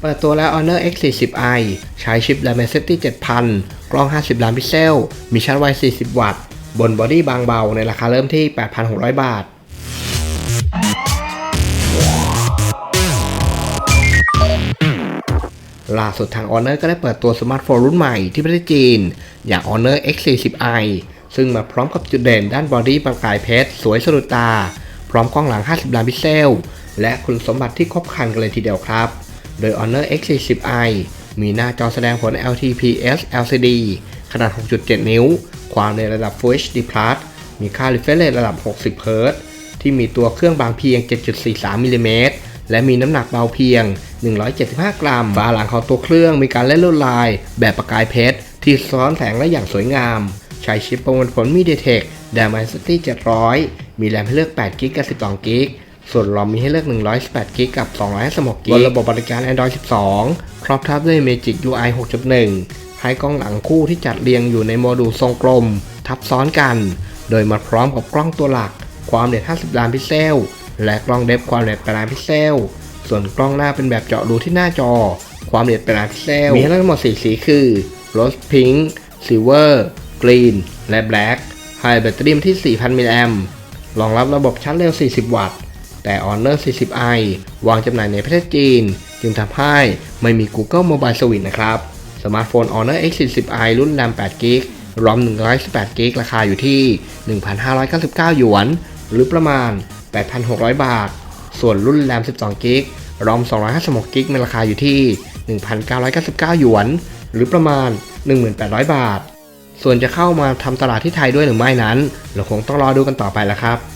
เปิดตัวแล้ว Honor X40i ใช้ชิป Dimensity 7000 กล้อง 50 ล้านพิกเซล มีชาร์จไว 40 วัตต์ บนบอดี้บางเบาในราคาเริ่มที่ 8,600 บาท ล่าสุดทาง Honor ก็ได้เปิดตัวสมาร์ทโฟนรุ่นใหม่ที่ประเทศจีน อย่าง Honor X40i ซึ่งมาพร้อมกับจุดเด่นด้านบอดี้ประกายเพชรสวยสะดุดตา พร้อมกล้องหลัง 50 ล้านพิกเซล และคุณสมบัติที่ครบครันกันเลยทีเดียวครับ โดย Honor X40i มีหน้าจอแสดงผล LTPS LCD ขนาด 6.7 นิ้ว ความในระดับ Full HD Plus มีค่า refresh rate ระดับ 60 Hz ที่มีตัวเครื่องบางเพียง 7.43มิลลิเมตรและมีน้ำหนักเบาเพียง 175 กรัมฝาหลังของตัวเครื่องมีการเล่นลวดลาย แบบประกายเพชร ที่ซ้อนแสงและอย่างสวยงาม ใช้ชิปประมวลผล MediaTek Dimensity 700 มีแรมให้เลือก 8 กิกกับ 12 กิก ส่วนรอมมีให้เลือก 118กิกกับ 256กิกบนระบบบริการ Android 12 ครอบทับด้วย Magic UI 6.1 ให้กล้องหลังคู่ที่จัดเรียงอยู่ในโมดูลทรงกลม ทับซ้อนกัน โดยมาพร้อมกับกล้องตัวหลัก ความเร็ว50 ล้านพิกเซล และกล้องเดฟความเร็ว8ล้านพิกเซล ส่วนกล้องหน้าเป็นแบบเจาะรูที่หน้าจอ ความละเอียด8ล้านพิกเซล มีให้เลือกทั้งหมด4สีคือ Rose Pink Silver Green และ Black ให้แบตเตอรี่ที่ 4,000 มิลลิแอมป์รองรับระบบชาร์จเร็ว 40 วัตต์ แต่ Honor 40i วางจำหน่ายในประเทศจีน จึงทำให้ไม่มี Google Mobile Service นะครับ สมาร์ทโฟน Honor X40i รุ่น RAM 8 g b ROM 118 g b ราคาอยู่ที่ 1,599 หยวน หรือประมาณ 8,600 บาท ส่วนรุ่น RAM 12 g b ROM 256 g b มีราคาอยู่ที่ 1,999 หยวน หรือประมาณ 1,800 บาท ส่วนจะเข้ามาทำตลาดที่ไทยด้วยหรือไม่นั้น เราคงต้องรอดูกันต่อไปแล้วครับ